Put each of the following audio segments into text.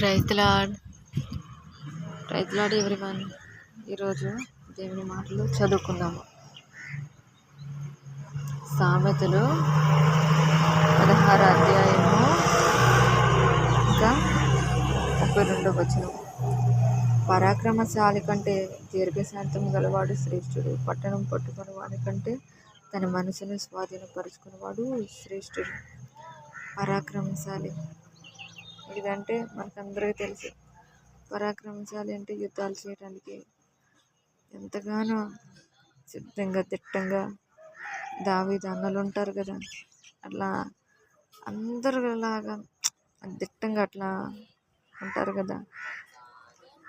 ప్రైజ్లాడ్ ప్రైజ్లాడ్ everyone ఈరోజు దేవుని మాటలు చదువుకుందాము. సామెతలు పదహారు అధ్యాయము ఇంకా ముప్పై రెండో వచనం. పరాక్రమశాలి కంటే దీర్ఘశాంతం గలవాడు శ్రేష్ఠుడు. పట్టణం పట్టుకుని వాడి కంటే తన మనసును స్వాధీనపరుచుకున్నవాడు శ్రేష్ఠుడు. పరాక్రమశాలి ఇదంటే మనకందరికీ తెలుసు. పరాక్రమశాలి అంటే యుద్ధాలు చేయడానికి ఎంతగానో సిద్ధంగా దిట్టంగా దావి అన్నలు ఉంటారు కదా. అట్లా అందరిలాగా దిట్టంగా అట్లా ఉంటారు కదా.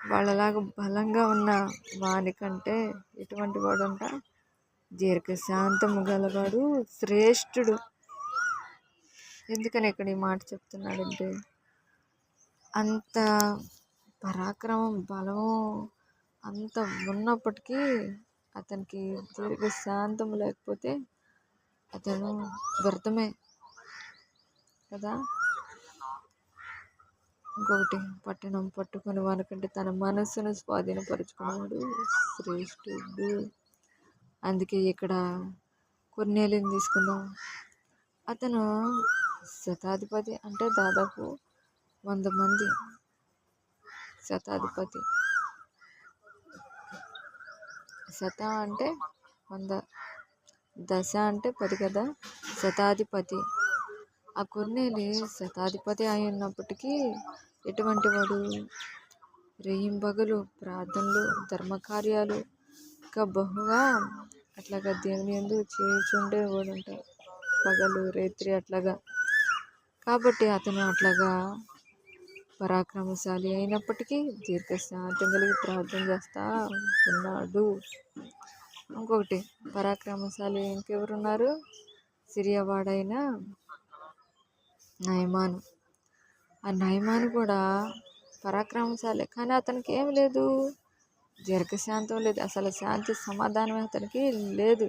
వాళ్ళలాగా బలంగా ఉన్న వానికంటే ఎటువంటి వాడు అంట దీర్ఘశాంతము గలవాడు శ్రేష్ఠుడు. ఎందుకని ఇక్కడ ఈ మాట చెప్తున్నాడంటే అంత పరాక్రమం బలము అంత ఉన్నప్పటికీ అతనికి దీర్ఘశాంతం లేకపోతే అతను వ్యర్థమే కదా? ఇంకొకటి పట్టణం పట్టుకుని వానికంటే తన మనస్సును స్వాధీనపరుచుకున్నాడు శ్రేష్ఠుడు అందుకే ఇక్కడ కొన్నేళ్ళని తీసుకుందాం. అతను శతాధిపతి అంటే దాదాపు వంద మంది శతాధిపతి. శత అంటే వంద దశ అంటే పది కదా? శతాధిపతి. ఆ కొన్నేలి శతాధిపతి అయి ఉన్నప్పటికీ ఎటువంటి వాడు రేయింబగలు ప్రార్థనలు ధర్మకార్యాలు ఇంకా బహుగా అట్లాగా దేవుని ఎందు చేయుచుండేవాడు అంటారు పగలు రేత్రి అట్లాగా. కాబట్టి అతను అట్లాగా పరాక్రమశాలి అయినప్పటికీ దీర్ఘశాంతం కలిగి ప్రార్థన చేస్తా ఉన్నాడు. ఇంకొకటి పరాక్రమశాలి ఇంకెవరున్నారు? సిరియవాడైన నయమాను. ఆ నయమాను కూడా పరాక్రమశాలి కానీ అతనికి ఏం లేదు. దీర్ఘశాంతం లేదు. అసలు శాంతి సమాధానం అతనికి లేదు.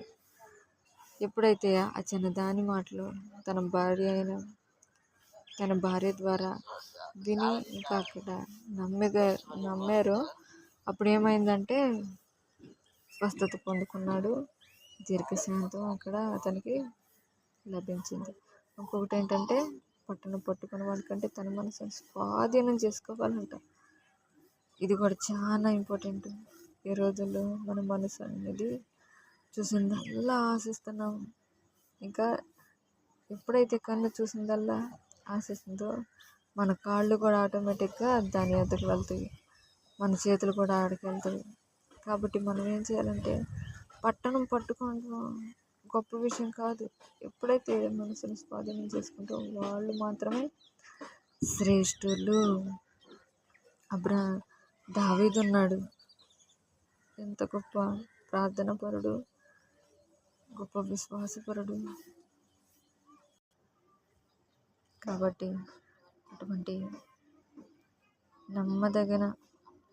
ఎప్పుడైతే ఆ చిన్నదాని మాటలు తన భార్య అయిన తన భార్య ద్వారా విని ఇంకా అక్కడ నమ్మిగా నమ్మారు. అప్పుడు ఏమైందంటే స్వస్థత పొందుకున్నాడు. దీర్ఘశాంతం అక్కడ అతనికి లభించింది. ఇంకొకటి ఏంటంటే పట్టును పట్టుకున్న వాళ్ళకంటే తన మనసును స్వాధీనం చేసుకోవాలంట. ఇది కూడా చాలా ఇంపార్టెంట్. ఈ రోజుల్లో మన మనసు అనేది చూసిందల్లా ఆశిస్తున్నాం. ఇంకా ఎప్పుడైతే కన్ను చూసిందల్లా ఆశిస్తుందో మన కాళ్ళు కూడా ఆటోమేటిక్గా దాని ఎదురు వెళ్తాయి. మన చేతులు కూడా ఆడికి వెళ్తాయి. కాబట్టి మనం ఏం చేయాలంటే పట్టణం పట్టుకోవడం గొప్ప విషయం కాదు. ఎప్పుడైతే మనసును స్వాధీనం చేసుకుంటూ వాళ్ళు మాత్రమే శ్రేష్ఠులు. అబ్రా దావీదున్నాడు ఎంత గొప్ప ప్రార్థన పరుడు గొప్ప విశ్వాసపరుడు. కాబట్టి అటువంటి నమ్మదగిన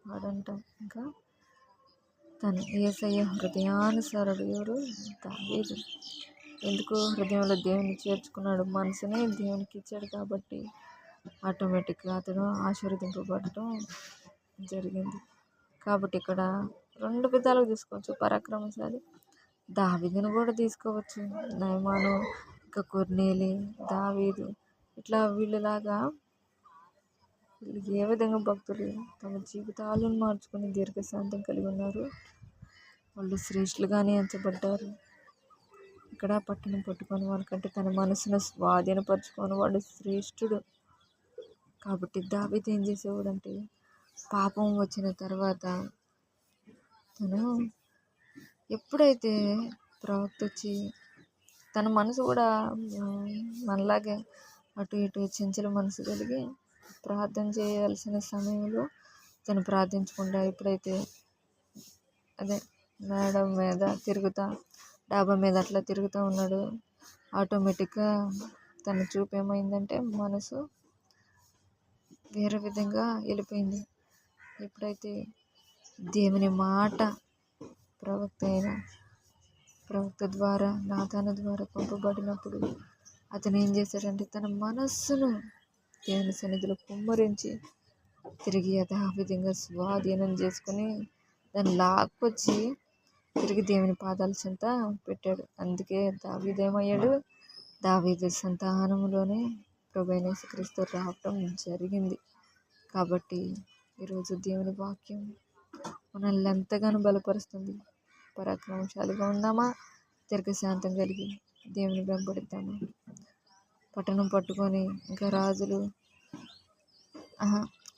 వాడంట. ఇంకా తన ఏసయ్య హృదయానుసారుడు ఎవరు? దావీదు. ఎందుకు? హృదయంలో దేవుని చేర్చుకున్నాడు. మనసునే దేవునికి ఇచ్చాడు కాబట్టి ఆటోమేటిక్గా అతను ఆశీర్వదింపబడటం జరిగింది. కాబట్టి ఇక్కడ రెండు విధాలుగా తీసుకోవచ్చు. పరాక్రమశాలి దావీదును కూడా తీసుకోవచ్చు. నయమాను ఇంకా కొర్నేలి దావీదు. ఇట్లా వీళ్ళలాగా వీళ్ళు ఏ విధంగా భక్తులు తమ జీవితాలను మార్చుకుని దీర్ఘశాంతం కలిగి ఉన్నారు? వాళ్ళు శ్రేష్ఠులుగానే ఎంచబడ్డారు. ఇక్కడ పట్టణం పట్టుకొని వాళ్ళకంటే తన మనసును స్వాధీనపరచుకొని వాడు శ్రేష్ఠుడు. కాబట్టి దావీదు ఏం చేసేవాడు అంటే పాపం వచ్చిన తర్వాత తను ఎప్పుడైతే ప్రవక్త వచ్చి తన మనసు కూడా మనలాగే అటు ఇటు చెంచల మనసు కలిగి ప్రార్థన చేయాల్సిన సమయంలో తను ప్రార్థించకుండా ఎప్పుడైతే అదే మేడం మీద తిరుగుతా డాబా మీద అట్లా తిరుగుతూ ఉన్నాడు. ఆటోమేటిక్గా తన చూపు ఏమైందంటే మనసు వేరే విధంగా వెళ్ళిపోయింది. ఎప్పుడైతే దేవుని మాట ప్రవక్త అయిన ప్రవక్త ద్వారా నాథాన ద్వారా పంపబడినప్పుడు అతను ఏం చేశాడంటే తన మనస్సును దేవుని సన్నిధిలో కుమ్మరించి తిరిగి యథావిధంగా స్వాధీనం చేసుకుని దాన్ని లాక్కొచ్చి తిరిగి దేవుని పాదాల చెంత పెట్టాడు. అందుకే దావీదేమయ్యాడు దావీదు సంతానంలోనే ప్రభైన క్రీస్తు రావటం జరిగింది. కాబట్టి ఈరోజు దేవుని వాక్యం మనల్ని ఎంతగానో బలపరుస్తుంది. పరాక్రమశాలిగా ఉందామా? దీర్ఘశాంతం కలిగి దేవుని వెంబడిద్దామా? పట్టణం పట్టుకొని ఇంకా రాజులు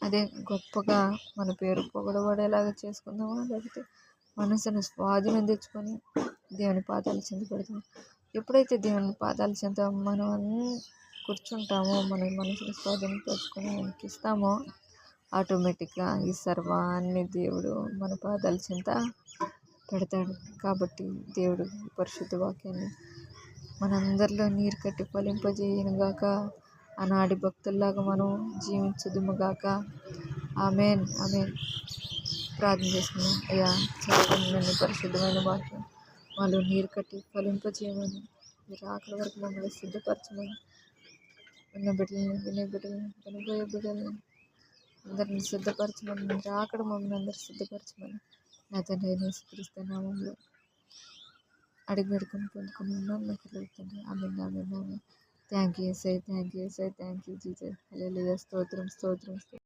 అదే గొప్పగా మన పేరు పొగడబడేలాగా చేసుకుందామా లేకపోతే మనసును స్వాధీనం తెచ్చుకొని దేవుని పాదాలు చెంత పెడతాం ఎప్పుడైతే దేవుని పాదాలు చెంత మనం అన్నీ కూర్చుంటామో మన మనసును స్వాధీనం తెచ్చుకొని ఆయనకి ఇస్తామో ఆటోమేటిక్గా ఈ సర్వాన్ని దేవుడు మన పాదాల చెంత పెడతాడు. కాబట్టి దేవుడు పరిశుద్ధ వాక్యాన్ని మనందరిలో నీరు కట్టి ఫలింపజేయను గాక ఆనాడి భక్తుల్లాగా మనం జీవించుదుముగాక. Amen amen. ప్రార్థన చేస్తున్నాం. అయ్యా చదవండి పరిశుద్ధమైన వాక్యం వాళ్ళు నీరు కట్టి ఫలింపజేయమని. మీరు ఆకలి వరకు మమ్మల్ని సిద్ధపరచమని. విన్న బిడ్డలని వినే బిడ్డలని వినబోయే బిడ్డలని అందరిని సిద్ధపరచమని. మీరు ఆకడ మమ్మల్ని అందరు సిద్ధపరచమని. నా తండ్రి నామంలో అడిగి పెడుకుని పొందుకుని ఉన్నాను నాకు కలుగుతుంది ఆమె ఆమె ఆమె thank you SI thank you SI thank you Jesus hallelujah స్తోత్రం స్తోత్రం స్తోత్రం.